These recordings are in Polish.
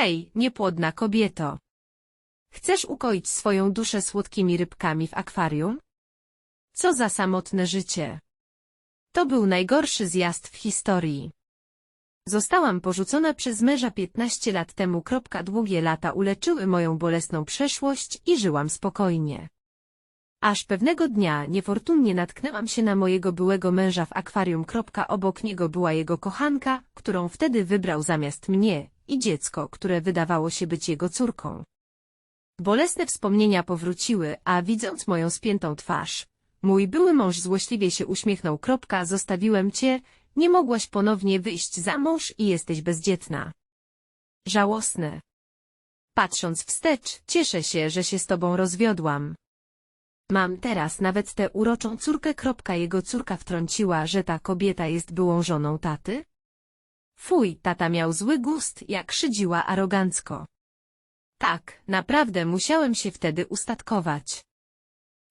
Hej, niepłodna kobieto. Chcesz ukoić swoją duszę słodkimi rybkami w akwarium? Co za samotne życie. To był najgorszy zjazd w historii. Zostałam porzucona przez męża 15 lat temu. Długie lata uleczyły moją bolesną przeszłość i żyłam spokojnie. Aż pewnego dnia niefortunnie natknęłam się na mojego byłego męża w akwarium. Obok niego była jego kochanka, którą wtedy wybrał zamiast mnie, i dziecko, które wydawało się być jego córką. Bolesne wspomnienia powróciły, a widząc moją spiętą twarz, mój były mąż złośliwie się uśmiechnął. Kropka, Zostawiłem cię, nie mogłaś ponownie wyjść za mąż i jesteś bezdzietna. Żałosne. Patrząc wstecz, cieszę się, że się z tobą rozwiodłam. Mam teraz nawet tę uroczą córkę. Jego córka wtrąciła, że ta kobieta jest byłą żoną taty? Fuj, tata miał zły gust, jak szydziła arogancko. Tak, naprawdę musiałem się wtedy ustatkować.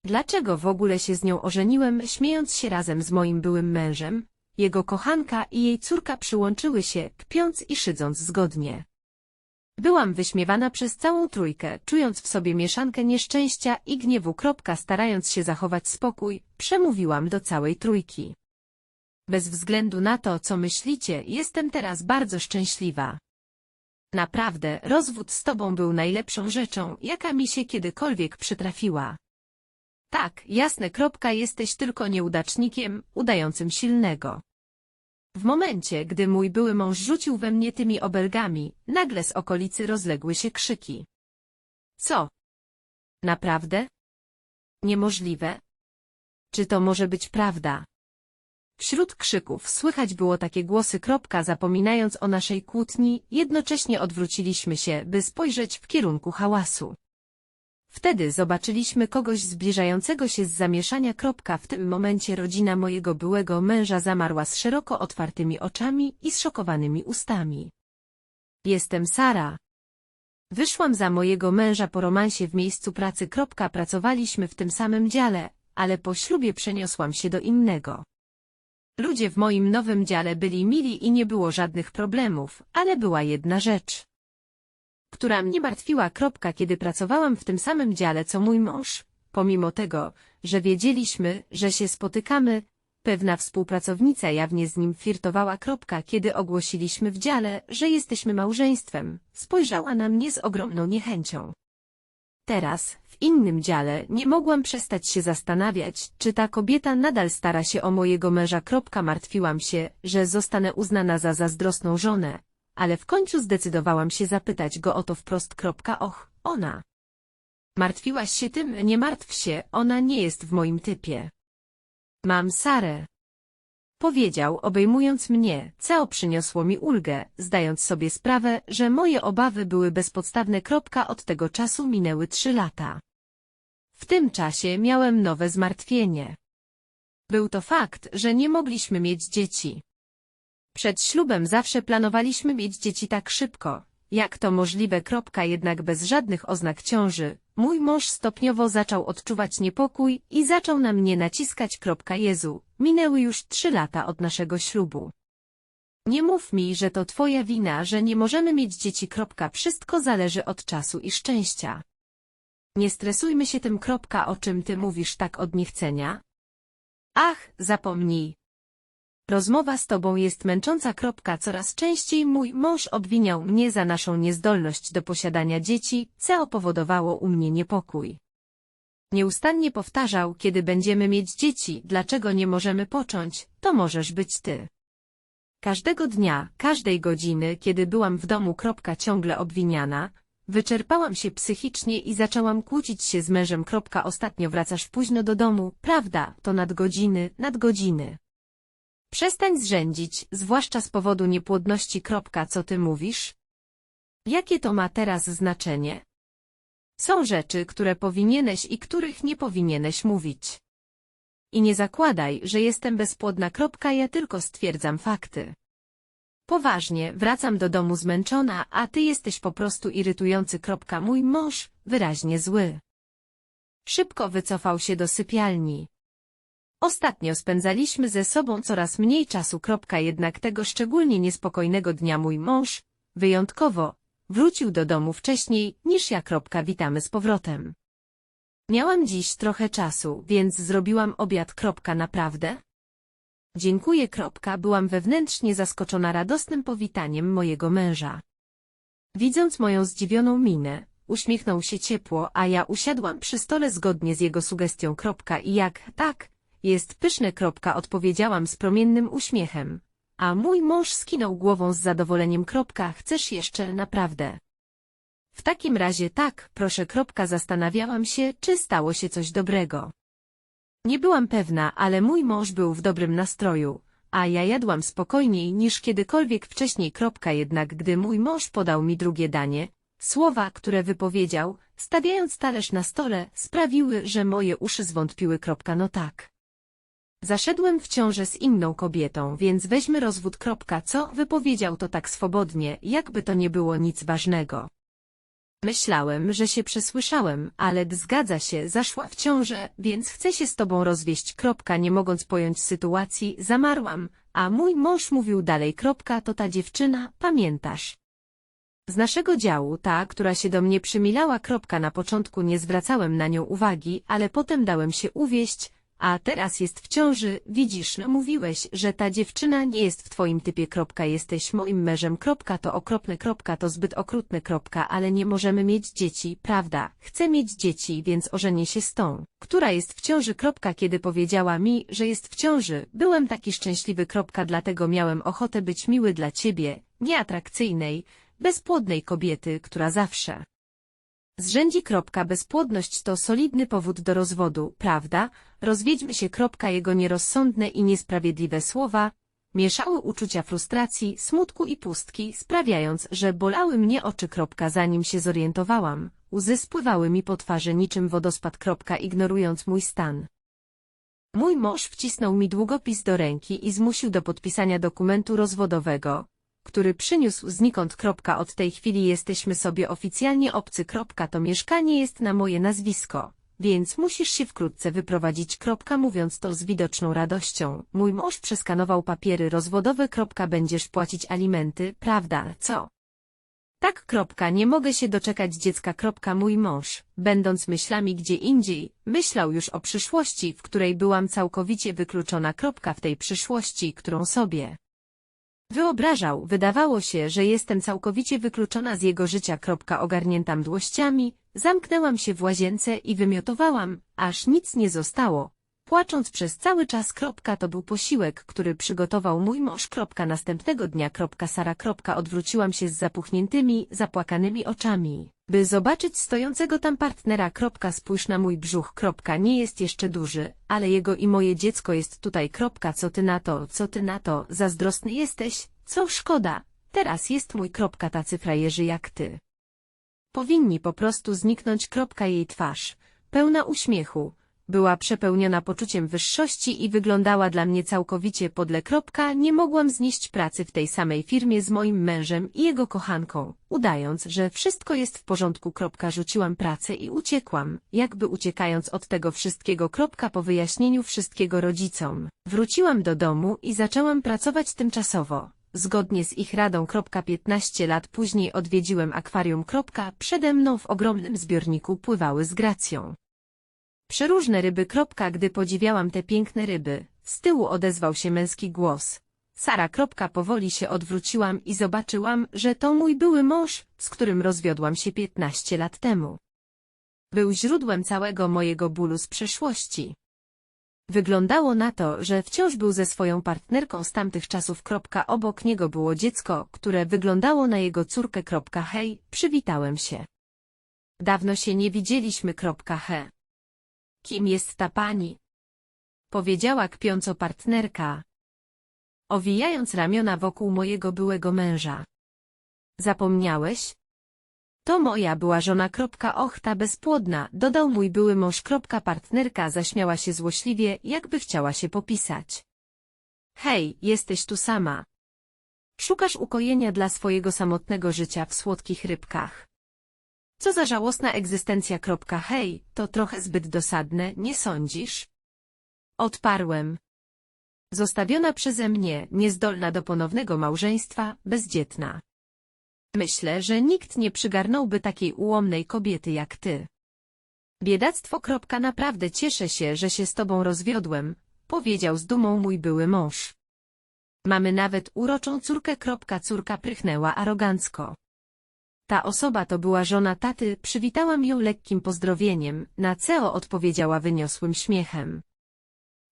Dlaczego w ogóle się z nią ożeniłem, śmiejąc się razem z moim byłym mężem? Jego kochanka i jej córka przyłączyły się, kpiąc i szydząc zgodnie. Byłam wyśmiewana przez całą trójkę, czując w sobie mieszankę nieszczęścia i gniewu. Starając się zachować spokój, przemówiłam do całej trójki. Bez względu na to, co myślicie, jestem teraz bardzo szczęśliwa. Naprawdę, rozwód z tobą był najlepszą rzeczą, jaka mi się kiedykolwiek przytrafiła. Tak, jasne kropka, jesteś tylko nieudacznikiem, udającym silnego. W momencie, gdy mój były mąż rzucił we mnie tymi obelgami, nagle z okolicy rozległy się krzyki. Co? Naprawdę? Niemożliwe? Czy to może być prawda? Wśród krzyków słychać było takie głosy zapominając o naszej kłótni, jednocześnie odwróciliśmy się, by spojrzeć w kierunku hałasu. Wtedy zobaczyliśmy kogoś zbliżającego się z zamieszania. W tym momencie rodzina mojego byłego męża zamarła z szeroko otwartymi oczami i zszokowanymi ustami. Jestem Sara. Wyszłam za mojego męża po romansie w miejscu pracy. Pracowaliśmy w tym samym dziale, ale po ślubie przeniosłam się do innego. Ludzie w moim nowym dziale byli mili i nie było żadnych problemów, ale była jedna rzecz która mnie martwiła. Kropka, kiedy pracowałam w tym samym dziale co mój mąż, pomimo tego, że wiedzieliśmy, że się spotykamy, pewna współpracownica jawnie z nim flirtowała. Kropka, kiedy ogłosiliśmy w dziale, że jesteśmy małżeństwem, spojrzała na mnie z ogromną niechęcią. Teraz, w innym dziale, nie mogłam przestać się zastanawiać, czy ta kobieta nadal stara się o mojego męża. Martwiłam się, że zostanę uznana za zazdrosną żonę, ale w końcu zdecydowałam się zapytać go o to wprost. Och, ona. Martwiłaś się tym, nie martw się, ona nie jest w moim typie. Mam Sarę. Powiedział, obejmując mnie, co przyniosło mi ulgę, zdając sobie sprawę, że moje obawy były bezpodstawne. Od tego czasu minęły trzy lata. W tym czasie miałem nowe zmartwienie. Był to fakt, że nie mogliśmy mieć dzieci. Przed ślubem zawsze planowaliśmy mieć dzieci tak szybko. Jak to możliwe? Kropka, jednak bez żadnych oznak ciąży. Mój mąż stopniowo zaczął odczuwać niepokój i zaczął na mnie naciskać. Kropka, Jezu, minęły już trzy lata od naszego ślubu. Nie mów mi, że to twoja wina, że nie możemy mieć dzieci. Kropka, wszystko zależy od czasu i szczęścia. Nie stresujmy się tym. Kropka, o czym ty mówisz tak od niechcenia? Ach, zapomnij, Rozmowa z tobą jest męcząca. Kropka. Coraz częściej mój mąż obwiniał mnie za naszą niezdolność do posiadania dzieci, co powodowało u mnie niepokój. Nieustannie powtarzał, kiedy będziemy mieć dzieci, dlaczego nie możemy począć, to możesz być ty. Każdego dnia, każdej godziny, kiedy byłam w domu. Kropka, ciągle obwiniana, wyczerpałam się psychicznie i zaczęłam kłócić się z mężem. Ostatnio wracasz późno do domu, prawda, to nadgodziny, nadgodziny. Przestań zrzędzić, zwłaszcza z powodu niepłodności. Co ty mówisz? Jakie to ma teraz znaczenie? Są rzeczy, które powinieneś i których nie powinieneś mówić. I nie zakładaj, że jestem bezpłodna. Ja tylko stwierdzam fakty. Poważnie, wracam do domu zmęczona, a ty jesteś po prostu irytujący. Kropka, mój mąż, wyraźnie zły. Szybko wycofał się do sypialni. Ostatnio spędzaliśmy ze sobą coraz mniej czasu. Jednak tego szczególnie niespokojnego dnia mój mąż, wyjątkowo, Wrócił do domu wcześniej niż ja. Kropka, witamy z powrotem. Miałam dziś trochę czasu, więc zrobiłam obiad. Kropka, naprawdę? Dziękuję. Byłam wewnętrznie zaskoczona radosnym powitaniem mojego męża. Widząc moją zdziwioną minę, uśmiechnął się ciepło, a ja usiadłam przy stole zgodnie z jego sugestią. I jak, tak, jest pyszne. Odpowiedziałam z promiennym uśmiechem. A mój mąż skinął głową z zadowoleniem. Chcesz jeszcze, naprawdę? W takim razie tak, proszę. Zastanawiałam się, czy stało się coś dobrego. Nie byłam pewna, ale mój mąż był w dobrym nastroju, a ja jadłam spokojniej niż kiedykolwiek wcześniej. Kropka, jednak gdy mój mąż podał mi drugie danie, słowa, które wypowiedział, stawiając talerz na stole, sprawiły, że moje uszy zwątpiły. Kropka, no tak. Zaszedłem w ciążę z inną kobietą, więc weźmy rozwód. Kropka, co wypowiedział to tak swobodnie, jakby to nie było nic ważnego. Myślałem, że się przesłyszałem, ale zgadza się, zaszła w ciążę, więc chcę się z tobą rozwieść. Kropka, nie mogąc pojąć sytuacji, zamarłam, a mój mąż mówił dalej. Kropka, to ta dziewczyna, pamiętasz? Z naszego działu, ta, która się do mnie przymilała. Kropka, na początku nie zwracałem na nią uwagi, ale potem dałem się uwieść, a teraz jest w ciąży, widzisz, no mówiłeś, że ta dziewczyna nie jest w twoim typie. Kropka, jesteś moim mężem. Kropka, to okropne. Kropka, to zbyt okrutne. Kropka, ale nie możemy mieć dzieci, prawda? Chcę mieć dzieci, więc ożenię się z tą, która jest w ciąży. Kropka, kiedy powiedziała mi, że jest w ciąży, byłem taki szczęśliwy. Kropka, dlatego miałem ochotę być miły dla ciebie, nieatrakcyjnej, bezpłodnej kobiety, która zawsze Zrzędzi. Bezpłodność to solidny powód do rozwodu, prawda? Rozwiedźmy się. Jego nierozsądne i niesprawiedliwe słowa mieszały uczucia frustracji, smutku i pustki, sprawiając, że bolały mnie oczy. Zanim się zorientowałam, łzy spływały mi po twarzy niczym wodospad. Ignorując mój stan. Mój mąż wcisnął mi długopis do ręki i zmusił do podpisania dokumentu rozwodowego, który przyniósł znikąd. Od tej chwili jesteśmy sobie oficjalnie obcy. To mieszkanie jest na moje nazwisko, więc musisz się wkrótce wyprowadzić. Mówiąc to z widoczną radością, mój mąż przeskanował papiery rozwodowe. Będziesz płacić alimenty, prawda, co? Tak. Kropka, Nie mogę się doczekać dziecka. Kropka, Mój mąż, będąc myślami gdzie indziej, myślał już o przyszłości, w której byłam całkowicie wykluczona. Kropka, W tej przyszłości, którą sobie Wyobrażał, wydawało się, że jestem całkowicie wykluczona z jego życia. Kropka, Ogarnięta mdłościami, zamknęłam się w łazience i wymiotowałam, aż nic nie zostało. Płacząc przez cały czas. Kropka, To był posiłek, który przygotował mój mąż. Kropka, Następnego dnia. Kropka, Sara. Kropka, Odwróciłam się z zapuchniętymi, zapłakanymi oczami, by zobaczyć stojącego tam partnera. Spójrz na mój brzuch. Nie jest jeszcze duży, ale jego i moje dziecko jest tutaj. Co ty na to, co ty na to, zazdrosny jesteś, co szkoda, teraz jest mój. Tacy frajerzy jak ty. Powinni po prostu zniknąć. Jej twarz, pełna uśmiechu, była przepełniona poczuciem wyższości i wyglądała dla mnie całkowicie podle. Kropka, Nie mogłam znieść pracy w tej samej firmie z moim mężem i jego kochanką, udając, że wszystko jest w porządku. Kropka, Rzuciłam pracę i uciekłam, jakby uciekając od tego wszystkiego. Kropka, Po wyjaśnieniu wszystkiego rodzicom, wróciłam do domu i zaczęłam pracować tymczasowo. Zgodnie z ich radą. 15 lat później odwiedziłem akwarium. Przede mną w ogromnym zbiorniku pływały z gracją. Przeróżne ryby. Gdy podziwiałam te piękne ryby, z tyłu odezwał się męski głos. Sara. Powoli się odwróciłam i zobaczyłam, że to mój były mąż, z którym rozwiodłam się 15 lat temu. Był źródłem całego mojego bólu z przeszłości. Wyglądało na to, że wciąż był ze swoją partnerką z tamtych czasów. Obok niego było dziecko, które wyglądało na jego córkę. Hej, przywitałem się. Dawno się nie widzieliśmy. He. Kim jest ta pani? Powiedziała kpiąco partnerka, owijając ramiona wokół mojego byłego męża. Zapomniałeś? To moja była żona. Och, ta bezpłodna, dodał mój były mąż. Partnerka zaśmiała się złośliwie, jakby chciała się popisać. Hej, jesteś tu sama. Szukasz ukojenia dla swojego samotnego życia w słodkich rybkach. Co za żałosna egzystencja. Hej, to trochę zbyt dosadne, nie sądzisz? Odparłem. Zostawiona przeze mnie, niezdolna do ponownego małżeństwa, bezdzietna. Myślę, że nikt nie przygarnąłby takiej ułomnej kobiety jak ty. Biedactwo. Naprawdę cieszę się, że się z tobą rozwiodłem, powiedział z dumą mój były mąż. Mamy nawet uroczą córkę. Córka prychnęła arogancko. Ta osoba to była żona taty, przywitałam ją lekkim pozdrowieniem, na CEO odpowiedziała wyniosłym śmiechem.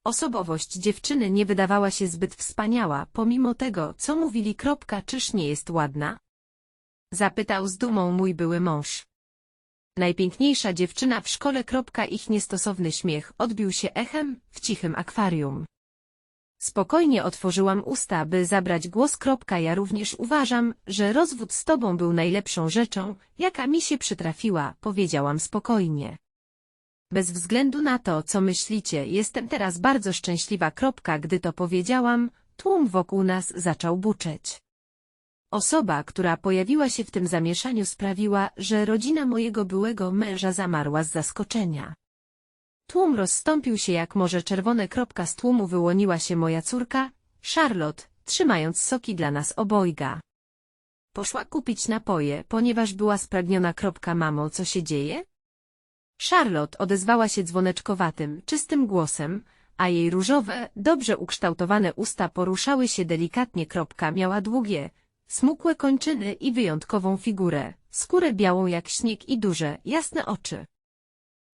Osobowość dziewczyny nie wydawała się zbyt wspaniała, pomimo tego, co mówili. Kropka, Czyż nie jest ładna? Zapytał z dumą mój były mąż. Najpiękniejsza dziewczyna w szkole. Kropka, Ich niestosowny śmiech odbił się echem w cichym akwarium. Spokojnie otworzyłam usta, by zabrać głos. Ja również uważam, że rozwód z tobą był najlepszą rzeczą, jaka mi się przytrafiła, powiedziałam spokojnie. Bez względu na to, co myślicie, jestem teraz bardzo szczęśliwa. Kropka, Gdy to powiedziałam, tłum wokół nas zaczął buczeć. Osoba, która pojawiła się w tym zamieszaniu sprawiła, że rodzina mojego byłego męża zamarła z zaskoczenia. Tłum rozstąpił się jak morze czerwone. Kropka z tłumu wyłoniła się moja córka, Charlotte, trzymając soki dla nas obojga. Poszła kupić napoje, ponieważ była spragniona. Kropka, Mamo, co się dzieje? Charlotte odezwała się dzwoneczkowatym, czystym głosem, a jej różowe, dobrze ukształtowane usta poruszały się delikatnie. Kropka miała długie, smukłe kończyny i wyjątkową figurę, skórę białą jak śnieg i duże, jasne oczy.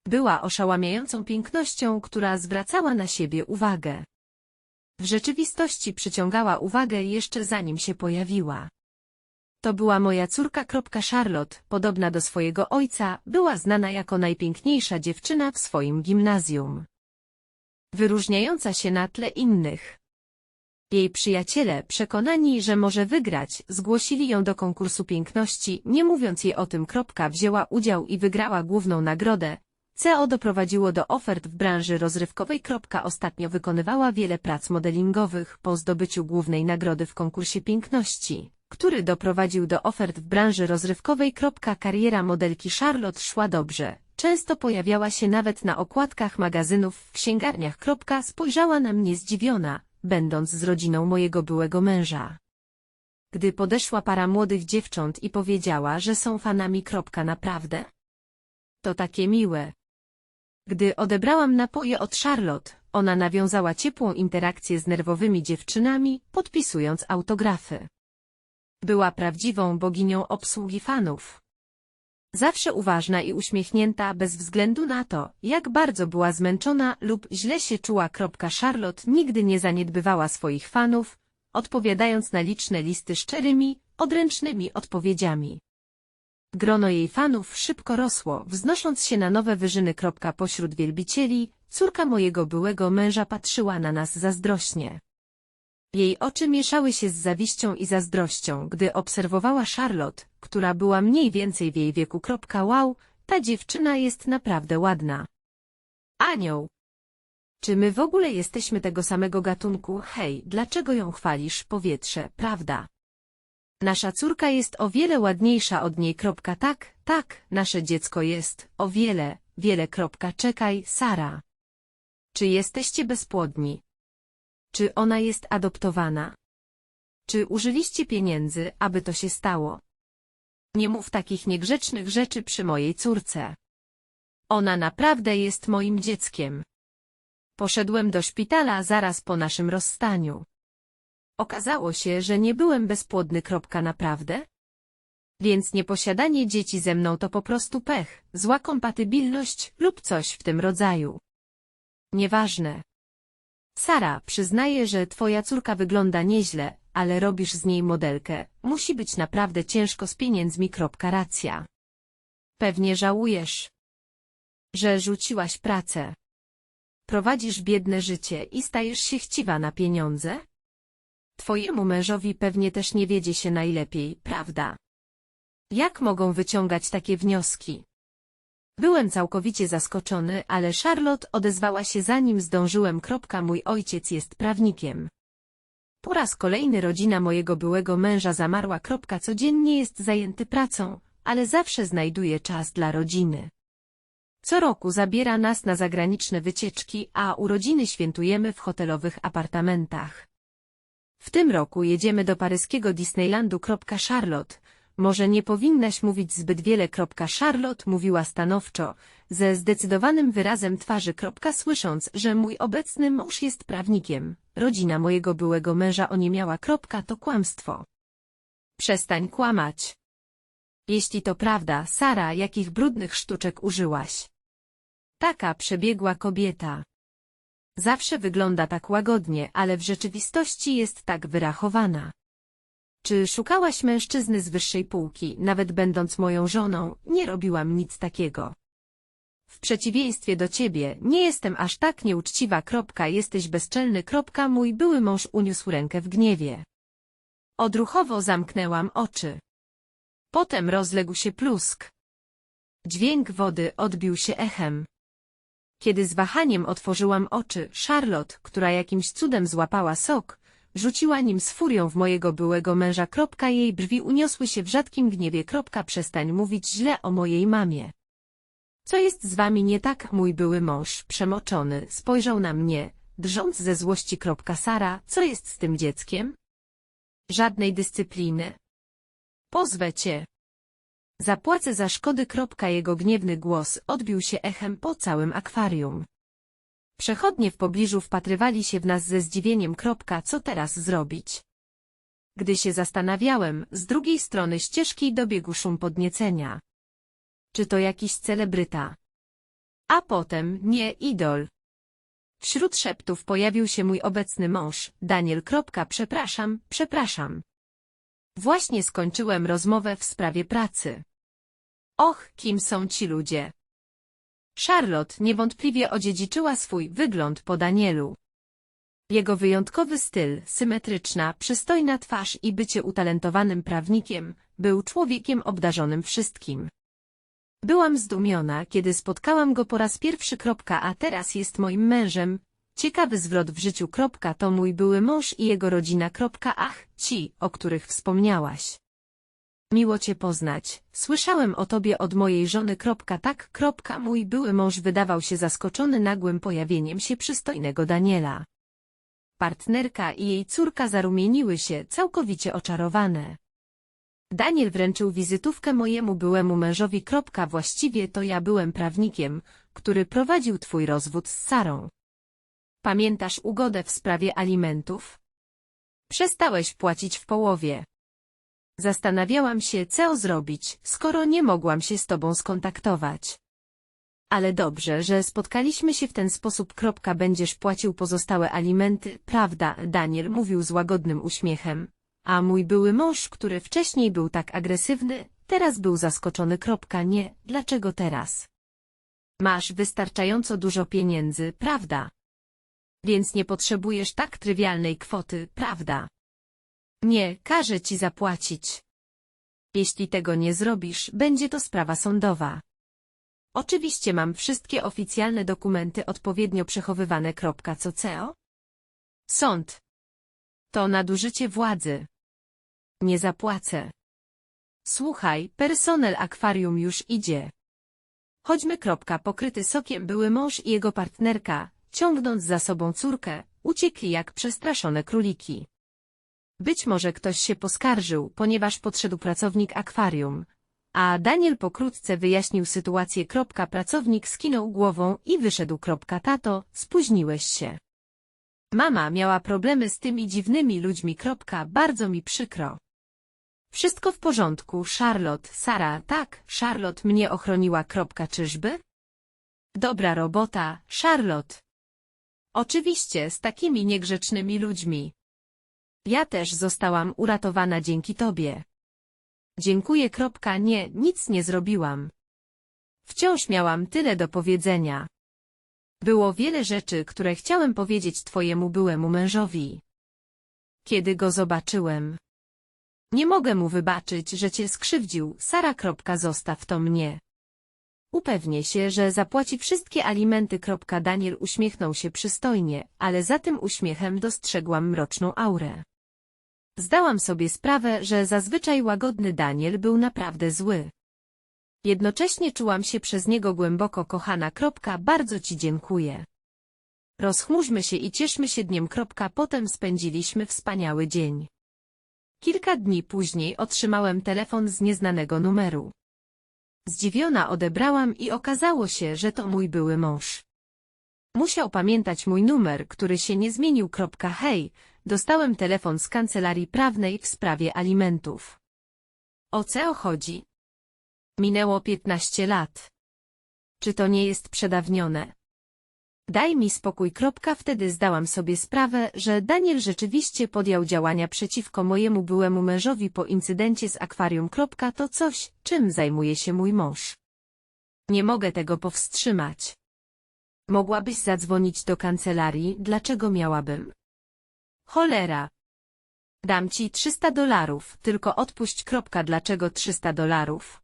Była oszałamiającą pięknością, która zwracała na siebie uwagę. W rzeczywistości przyciągała uwagę jeszcze zanim się pojawiła. To była moja córka. Charlotte, podobna do swojego ojca, była znana jako najpiękniejsza dziewczyna w swoim gimnazjum. Wyróżniająca się na tle innych. Jej przyjaciele, przekonani, że może wygrać, zgłosili ją do konkursu piękności, nie mówiąc jej o tym. Wzięła udział i wygrała główną nagrodę. CO doprowadziło do ofert w branży rozrywkowej. Ostatnio wykonywała wiele prac modelingowych po zdobyciu głównej nagrody w konkursie piękności, który doprowadził do ofert w branży rozrywkowej. Kariera modelki Charlotte szła dobrze. Często pojawiała się nawet na okładkach magazynów w księgarniach. Spojrzała na mnie zdziwiona, będąc z rodziną mojego byłego męża. Gdy podeszła para młodych dziewcząt i powiedziała, że są fanami. Naprawdę? To takie miłe. Gdy odebrałam napoje od Charlotte, ona nawiązała ciepłą interakcję z nerwowymi dziewczynami, podpisując autografy. Była prawdziwą boginią obsługi fanów. Zawsze uważna i uśmiechnięta bez względu na to, jak bardzo była zmęczona lub źle się czuła. Charlotte nigdy nie zaniedbywała swoich fanów, odpowiadając na liczne listy szczerymi, odręcznymi odpowiedziami. Grono jej fanów szybko rosło, wznosząc się na nowe wyżyny. Pośród wielbicieli, córka mojego byłego męża patrzyła na nas zazdrośnie. Jej oczy mieszały się z zawiścią i zazdrością, gdy obserwowała Charlotte, która była mniej więcej w jej wieku. Wow, ta dziewczyna jest naprawdę ładna. Anioł! Czy my w ogóle jesteśmy tego samego gatunku? Hej, dlaczego ją chwalisz, powietrze, prawda? Nasza córka jest o wiele ładniejsza od niej. Tak, tak, nasze dziecko jest, o wiele, wiele. Czekaj, Sara. Czy jesteście bezpłodni? Czy ona jest adoptowana? Czy użyliście pieniędzy, aby to się stało? Nie mów takich niegrzecznych rzeczy przy mojej córce. Ona naprawdę jest moim dzieckiem. Poszedłem do szpitala zaraz po naszym rozstaniu. Okazało się, że nie byłem bezpłodny. Naprawdę? Więc nieposiadanie dzieci ze mną to po prostu pech, zła kompatybilność lub coś w tym rodzaju. Nieważne. Sara, przyznaję, że twoja córka wygląda nieźle, ale robisz z niej modelkę. Musi być naprawdę ciężko z pieniędzmi. Racja. Pewnie żałujesz, że rzuciłaś pracę. Prowadzisz biedne życie i stajesz się chciwa na pieniądze? Twojemu mężowi pewnie też nie wiedzie się najlepiej, prawda? Jak mogą wyciągać takie wnioski? Byłem całkowicie zaskoczony, ale Charlotte odezwała się zanim zdążyłem. Mój ojciec jest prawnikiem. Po raz kolejny rodzina mojego byłego męża zamarła. Codziennie jest zajęty pracą, ale zawsze znajduje czas dla rodziny. Co roku zabiera nas na zagraniczne wycieczki, a urodziny świętujemy w hotelowych apartamentach. W tym roku jedziemy do paryskiego Disneylandu. Charlotte, może nie powinnaś mówić zbyt wiele. Charlotte mówiła stanowczo, ze zdecydowanym wyrazem twarzy. Słysząc, że mój obecny mąż jest prawnikiem, rodzina mojego byłego męża oniemiała. To kłamstwo. Przestań kłamać. Jeśli to prawda, Sara, jakich brudnych sztuczek użyłaś? Taka przebiegła kobieta. Zawsze wygląda tak łagodnie, ale w rzeczywistości jest tak wyrachowana. Czy szukałaś mężczyzny z wyższej półki, nawet będąc moją żoną, nie robiłam nic takiego. W przeciwieństwie do ciebie, nie jestem aż tak nieuczciwa. Kropka, jesteś bezczelny. Kropka, mój były mąż uniósł rękę w gniewie. Odruchowo zamknęłam oczy. Potem rozległ się plusk. Dźwięk wody odbił się echem. Kiedy z wahaniem otworzyłam oczy, Charlotte, która jakimś cudem złapała sok, rzuciła nim z furią w mojego byłego męża. Jej brwi uniosły się w rzadkim gniewie. Przestań mówić źle o mojej mamie. Co jest z wami nie tak, mój były mąż, przemoczony, spojrzał na mnie, drżąc ze złości. Sara, co jest z tym dzieckiem? Żadnej dyscypliny. Pozwę cię. Zapłacę za szkody. Jego gniewny głos odbił się echem po całym akwarium. Przechodnie w pobliżu wpatrywali się w nas ze zdziwieniem. Co teraz zrobić? Gdy się zastanawiałem, z drugiej strony ścieżki dobiegł szum podniecenia. Czy to jakiś celebryta? A potem, nie, idol. Wśród szeptów pojawił się mój obecny mąż, Daniel. Przepraszam, przepraszam. Właśnie skończyłem rozmowę w sprawie pracy. Och, kim są ci ludzie? Charlotte niewątpliwie odziedziczyła swój wygląd po Danielu. Jego wyjątkowy styl, symetryczna, przystojna twarz i bycie utalentowanym prawnikiem, był człowiekiem obdarzonym wszystkim. Byłam zdumiona, kiedy spotkałam go po raz pierwszy. A teraz jest moim mężem. Ciekawy zwrot w życiu. To mój były mąż i jego rodzina. Ach, ci, o których wspomniałaś. Miło cię poznać. Słyszałem o tobie od mojej żony. Tak, mój były mąż wydawał się zaskoczony nagłym pojawieniem się przystojnego Daniela. Partnerka i jej córka zarumieniły się, całkowicie oczarowane. Daniel wręczył wizytówkę mojemu byłemu mężowi. Właściwie to ja byłem prawnikiem, który prowadził twój rozwód z Sarą. Pamiętasz ugodę w sprawie alimentów? Przestałeś płacić w połowie. Zastanawiałam się, co zrobić, skoro nie mogłam się z tobą skontaktować. Ale dobrze, że spotkaliśmy się w ten sposób. Kropka, będziesz płacił pozostałe alimenty, prawda? Daniel mówił z łagodnym uśmiechem. A mój były mąż, który wcześniej był tak agresywny, teraz był zaskoczony. Kropka, nie, dlaczego teraz? Masz wystarczająco dużo pieniędzy, prawda? Więc nie potrzebujesz tak trywialnej kwoty, prawda? Nie, każę ci zapłacić. Jeśli tego nie zrobisz, będzie to sprawa sądowa. Oczywiście mam wszystkie oficjalne dokumenty odpowiednio przechowywane. Co co? Sąd. To nadużycie władzy. Nie zapłacę. Słuchaj, personel akwarium już idzie. Chodźmy. Pokryty sokiem były mąż i jego partnerka, ciągnąc za sobą córkę, uciekli jak przestraszone króliki. Być może ktoś się poskarżył, ponieważ podszedł pracownik akwarium. A Daniel pokrótce wyjaśnił sytuację. Pracownik skinął głową i wyszedł. Tato, spóźniłeś się. Mama miała problemy z tymi dziwnymi ludźmi. Bardzo mi przykro. Wszystko w porządku, Charlotte, Sara, tak, Charlotte mnie ochroniła. Czyżby? Dobra robota, Charlotte. Oczywiście, z takimi niegrzecznymi ludźmi. Ja też zostałam uratowana dzięki tobie. Dziękuję. Kropka, nie, nic nie zrobiłam. Wciąż miałam tyle do powiedzenia. Było wiele rzeczy, które chciałem powiedzieć twojemu byłemu mężowi. Kiedy go zobaczyłem. Nie mogę mu wybaczyć, że cię skrzywdził, Sara. Zostaw to mnie. Upewnię się, że zapłaci wszystkie alimenty. Daniel uśmiechnął się przystojnie, ale za tym uśmiechem dostrzegłam mroczną aurę. Zdałam sobie sprawę, że zazwyczaj łagodny Daniel był naprawdę zły. Jednocześnie czułam się przez niego głęboko kochana. Kropka, bardzo ci dziękuję. Rozchmurzmy się i cieszmy się dniem. Kropka, potem spędziliśmy wspaniały dzień. Kilka dni później otrzymałem telefon z nieznanego numeru. Zdziwiona odebrałam i okazało się, że to mój były mąż. Musiał pamiętać mój numer, który się nie zmienił. Hej, dostałem telefon z kancelarii prawnej w sprawie alimentów. O co chodzi? Minęło 15 lat. Czy to nie jest przedawnione? Daj mi spokój. Wtedy zdałam sobie sprawę, że Daniel rzeczywiście podjął działania przeciwko mojemu byłemu mężowi po incydencie z akwarium. To coś, czym zajmuje się mój mąż. Nie mogę tego powstrzymać. Mogłabyś zadzwonić do kancelarii, dlaczego miałabym? Cholera. Dam ci 300 dolarów, tylko odpuść. Dlaczego 300 dolarów?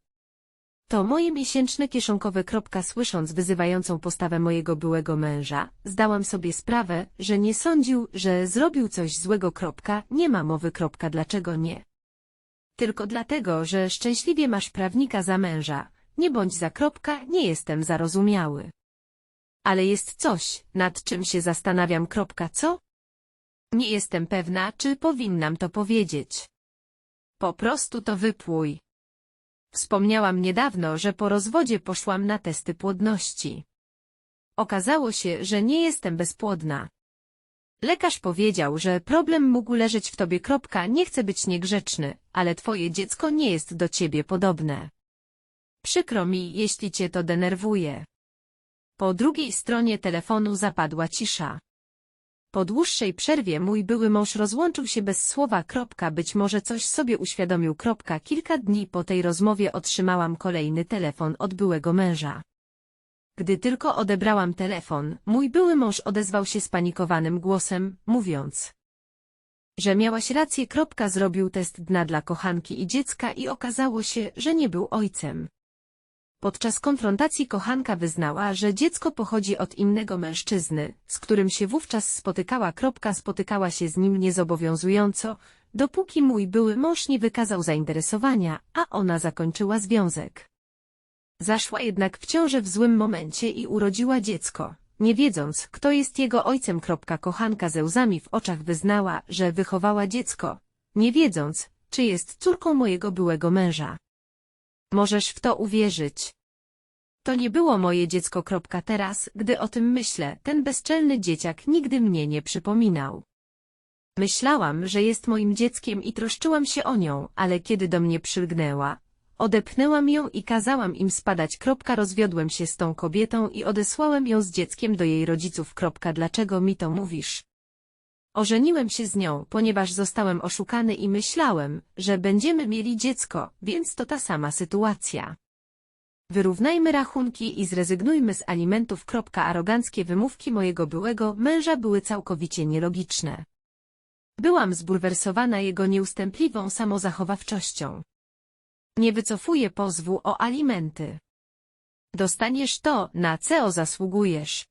To moje miesięczne kieszonkowe. Słysząc wyzywającą postawę mojego byłego męża, zdałam sobie sprawę, że nie sądził, że zrobił coś złego. Nie ma mowy. Dlaczego nie? Tylko dlatego, że szczęśliwie masz prawnika za męża. Nie bądź za kropka, nie jestem zarozumiały. Ale jest coś, nad czym się zastanawiam. Co? Nie jestem pewna, czy powinnam to powiedzieć. Po prostu to wypłuj. Wspomniałam niedawno, że po rozwodzie poszłam na testy płodności. Okazało się, że nie jestem bezpłodna. Lekarz powiedział, że problem mógł leżeć w tobie. Nie chcę być niegrzeczny, ale twoje dziecko nie jest do ciebie podobne. Przykro mi, jeśli cię to denerwuje. Po drugiej stronie telefonu zapadła cisza. Po dłuższej przerwie mój były mąż rozłączył się bez słowa. Kropka, być może coś sobie uświadomił. Kropka, kilka dni po tej rozmowie otrzymałam kolejny telefon od byłego męża. Gdy tylko odebrałam telefon, mój były mąż odezwał się spanikowanym głosem, mówiąc, że miałaś rację. Kropka, zrobił test dna dla kochanki i dziecka i okazało się, że nie był ojcem. Podczas konfrontacji kochanka wyznała, że dziecko pochodzi od innego mężczyzny, z którym się wówczas spotykała. Spotykała się z nim niezobowiązująco, dopóki mój były mąż nie wykazał zainteresowania, a ona zakończyła związek. Zaszła jednak w ciążę w złym momencie i urodziła dziecko. Nie wiedząc, kto jest jego ojcem. Kochanka ze łzami w oczach wyznała, że wychowała dziecko, nie wiedząc, czy jest córką mojego byłego męża. Możesz w to uwierzyć. To nie było moje dziecko. Teraz, gdy o tym myślę, ten bezczelny dzieciak nigdy mnie nie przypominał. Myślałam, że jest moim dzieckiem i troszczyłam się o nią, ale kiedy do mnie przylgnęła, odepchnęłam ją i kazałam im spadać. Rozwiodłem się z tą kobietą i odesłałem ją z dzieckiem do jej rodziców. Dlaczego mi to mówisz? Ożeniłem się z nią, ponieważ zostałem oszukany i myślałem, że będziemy mieli dziecko, więc to ta sama sytuacja. Wyrównajmy rachunki i zrezygnujmy z alimentów. Aroganckie wymówki mojego byłego męża były całkowicie nielogiczne. Byłam zbulwersowana jego nieustępliwą samozachowawczością. Nie wycofuję pozwu o alimenty. Dostaniesz to, na co zasługujesz.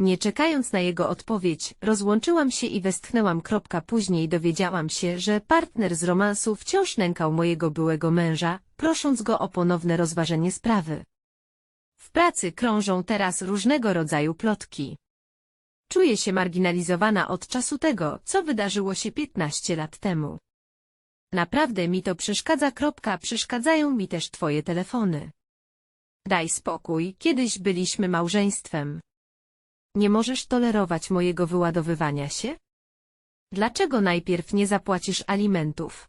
Nie czekając na jego odpowiedź, rozłączyłam się i westchnęłam. Później dowiedziałam się, że partner z romansu wciąż nękał mojego byłego męża, prosząc go o ponowne rozważenie sprawy. W pracy krążą teraz różnego rodzaju plotki. Czuję się marginalizowana od czasu tego, co wydarzyło się 15 lat temu. Naprawdę mi to przeszkadza. Przeszkadzają mi też twoje telefony. Daj spokój, kiedyś byliśmy małżeństwem. Nie możesz tolerować mojego wyładowywania się? Dlaczego najpierw nie zapłacisz alimentów?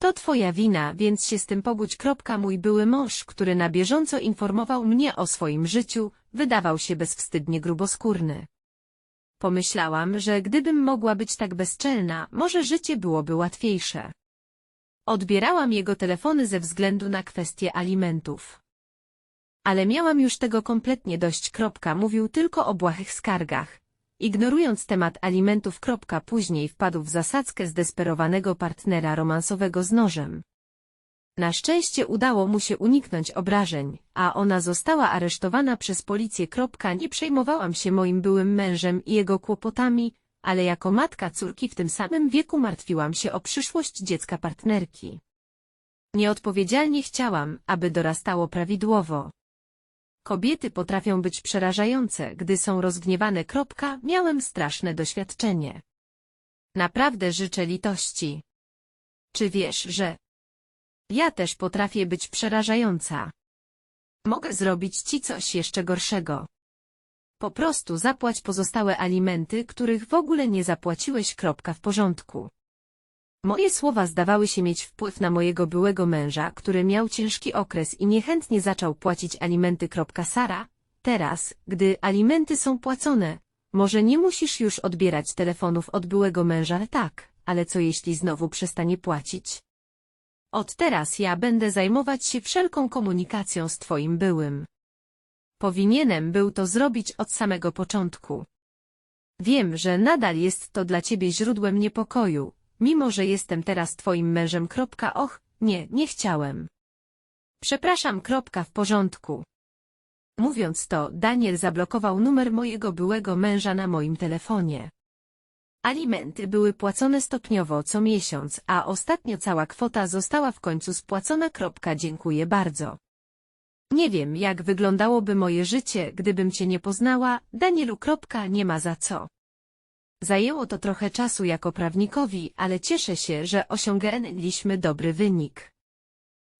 To twoja wina, więc się z tym pogódź. Mój były mąż, który na bieżąco informował mnie o swoim życiu, wydawał się bezwstydnie gruboskórny. Pomyślałam, że gdybym mogła być tak bezczelna, może życie byłoby łatwiejsze. Odbierałam jego telefony ze względu na kwestię alimentów. Ale miałam już tego kompletnie dość. Kropka, mówił tylko o błahych skargach. Ignorując temat alimentów. Kropka, później wpadł w zasadzkę zdesperowanego partnera romansowego z nożem. Na szczęście udało mu się uniknąć obrażeń, a ona została aresztowana przez policję. Kropka, nie przejmowałam się moim byłym mężem i jego kłopotami, ale jako matka córki w tym samym wieku martwiłam się o przyszłość dziecka partnerki. Nieodpowiedzialnie chciałam, aby dorastało prawidłowo. Kobiety potrafią być przerażające, gdy są rozgniewane. Kropka, miałem straszne doświadczenie. Naprawdę życzę litości. Czy wiesz, że ja też potrafię być przerażająca? Mogę zrobić ci coś jeszcze gorszego. Po prostu zapłać pozostałe alimenty, których w ogóle nie zapłaciłeś. Kropka w porządku. Moje słowa zdawały się mieć wpływ na mojego byłego męża, który miał ciężki okres i niechętnie zaczął płacić alimenty. Sara, teraz, gdy alimenty są płacone, może nie musisz już odbierać telefonów od byłego męża, tak, ale co jeśli znowu przestanie płacić? Od teraz ja będę zajmować się wszelką komunikacją z twoim byłym. Powinienem był to zrobić od samego początku. Wiem, że nadal jest to dla ciebie źródłem niepokoju, mimo że jestem teraz twoim mężem. Och, nie, nie chciałem. Przepraszam. W porządku. Mówiąc to, Daniel zablokował numer mojego byłego męża na moim telefonie. Alimenty były płacone stopniowo co miesiąc, a ostatnio cała kwota została w końcu spłacona. Dziękuję bardzo. Nie wiem, jak wyglądałoby moje życie, gdybym cię nie poznała, Danielu. Nie ma za co. Zajęło to trochę czasu jako prawnikowi, ale cieszę się, że osiągnęliśmy dobry wynik.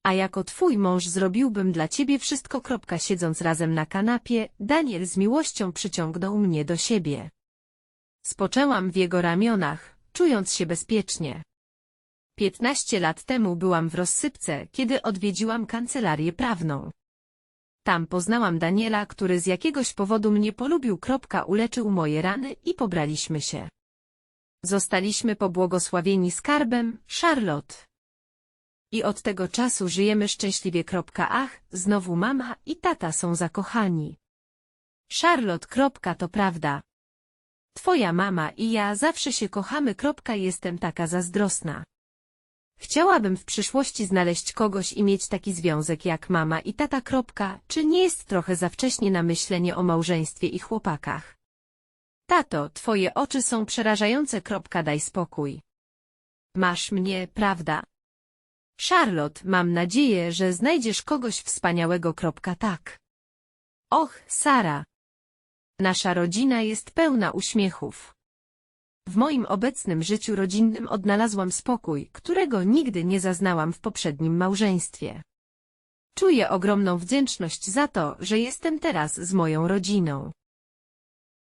A jako twój mąż zrobiłbym dla ciebie wszystko. Siedząc razem na kanapie, Daniel z miłością przyciągnął mnie do siebie. Spoczęłam w jego ramionach, czując się bezpiecznie. Piętnaście lat temu byłam w rozsypce, kiedy odwiedziłam kancelarię prawną. Tam poznałam Daniela, który z jakiegoś powodu mnie polubił. Uleczył moje rany i pobraliśmy się. Zostaliśmy pobłogosławieni skarbem, Charlotte. I od tego czasu żyjemy szczęśliwie. Ach, znowu mama i tata są zakochani. Charlotte. To prawda. Twoja mama i ja zawsze się kochamy. Jestem taka zazdrosna. Chciałabym w przyszłości znaleźć kogoś i mieć taki związek jak mama i tata. Kropka, czy nie jest trochę za wcześnie na myślenie o małżeństwie i chłopakach? Tato, twoje oczy są przerażające. Kropka, daj spokój. Masz mnie, prawda? Charlotte, mam nadzieję, że znajdziesz kogoś wspaniałego. Kropka, tak. Och, Sara. Nasza rodzina jest pełna uśmiechów. W moim obecnym życiu rodzinnym odnalazłam spokój, którego nigdy nie zaznałam w poprzednim małżeństwie. Czuję ogromną wdzięczność za to, że jestem teraz z moją rodziną.